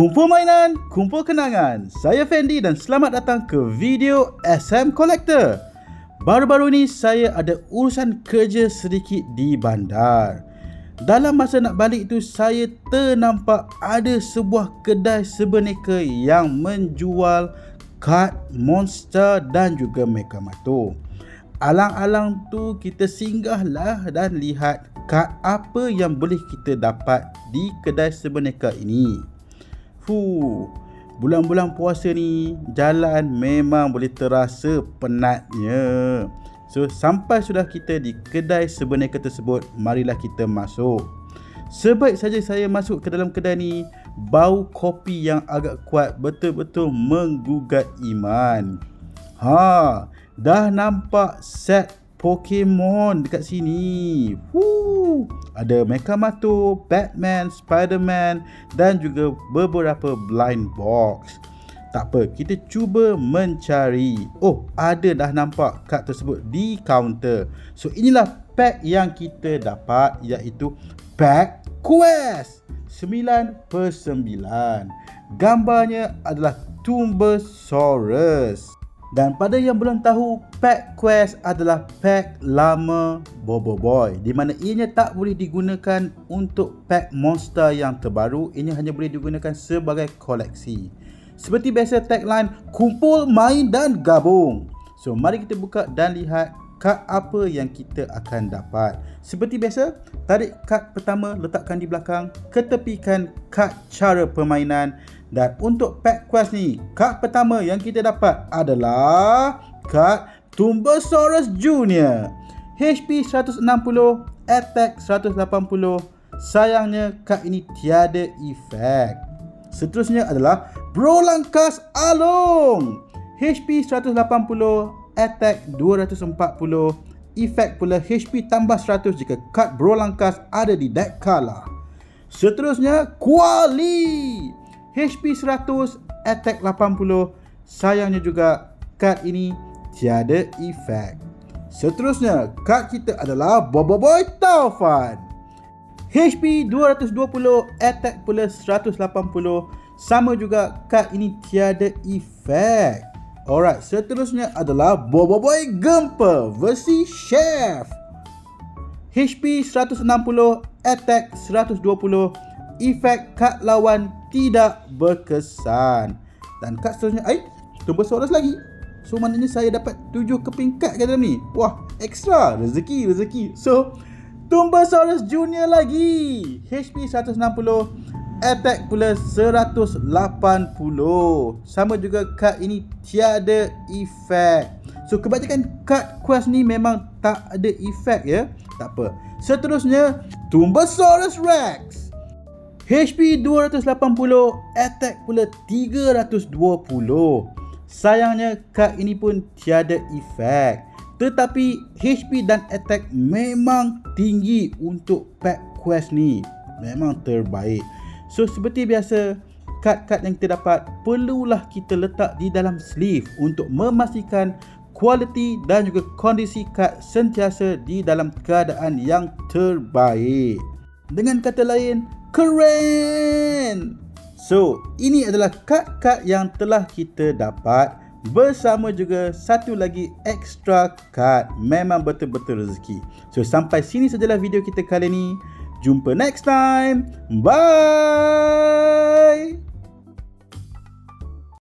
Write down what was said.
Kumpul mainan, kumpul kenangan. Saya Fendi dan selamat datang ke video SM Collector. Baru-baru ni saya ada urusan kerja sedikit di bandar. Dalam masa nak balik tu saya ternampak ada sebuah kedai sebeneka yang menjual kad monster dan juga Mekamato. Alang-alang tu kita singgahlah dan lihat kad apa yang boleh kita dapat di kedai sebeneka ini. Fu, bulan-bulan puasa ni jalan memang boleh terasa penatnya. So sampai sudah kita di kedai sebenarnya tersebut, marilah kita masuk. Sebaik saja saya masuk ke dalam kedai ni, bau kopi yang agak kuat betul-betul menggugat iman. Ha, dah nampak set Pokemon dekat sini. Woo! Ada Mekamato, Batman, Spiderman dan juga beberapa blind box. Tak apa, kita cuba mencari. Oh, ada dah nampak kad tersebut di counter. So, inilah pack yang kita dapat iaitu Pack Quest 9 per 9. Gambarnya adalah Tumbosaurus. Dan pada yang belum tahu, pack quest adalah pack lama Bobo Boy di mana ianya tak boleh digunakan untuk pack monster yang terbaru, ianya hanya boleh digunakan sebagai koleksi. Seperti biasa tagline, kumpul, main dan gabung. So, mari kita buka dan lihat kad apa yang kita akan dapat. Seperti biasa, tarik kad pertama letakkan di belakang, ketepikan kad cara permainan dan untuk pack quest ni, kad pertama yang kita dapat adalah kad Tumbosaurus Junior. HP 160, attack 180. Sayangnya kad ini tiada efek. Seterusnya adalah Brolankas Along. HP 180, attack 240. Efek pula HP tambah 100 jika kad Brolankas ada di deck kalah. Seterusnya Kuali. HP 100, attack 80. Sayangnya juga kad ini tiada efek. Seterusnya, kad kita adalah Boboiboy Taufan. HP 220, attack pula 180. Sama juga kad ini tiada efek. Alright, seterusnya adalah Boboiboy Gempa versi Chef. HP 160, attack 120. Efek kad lawan tidak berkesan. Dan kad seterusnya, ai, tunggu soros lagi. So maknanya saya dapat tujuh keping kad kat dalam ni. Wah, extra. Rezeki, rezeki. So, Tumbosaurus Junior lagi. HP 160. Attack pula 180. Sama juga kad ini tiada efek. So, kebanyakan kad quest ni memang tak ada efek ya. Tak apa. Seterusnya, Tumbosaurus Rex. HP 280, attack pula 320. Sayangnya kad ini pun tiada efek. Tetapi HP dan attack memang tinggi untuk pack quest ni. Memang terbaik. So seperti biasa, kad-kad yang kita dapat perlulah kita letak di dalam sleeve untuk memastikan kualiti dan juga kondisi kad sentiasa di dalam keadaan yang terbaik. Dengan kata lain, Keren! So, ini adalah kad-kad yang telah kita dapat bersama juga satu lagi extra kad. Memang betul-betul rezeki. So, sampai sini sajalah video kita kali ini. Jumpa next time. Bye!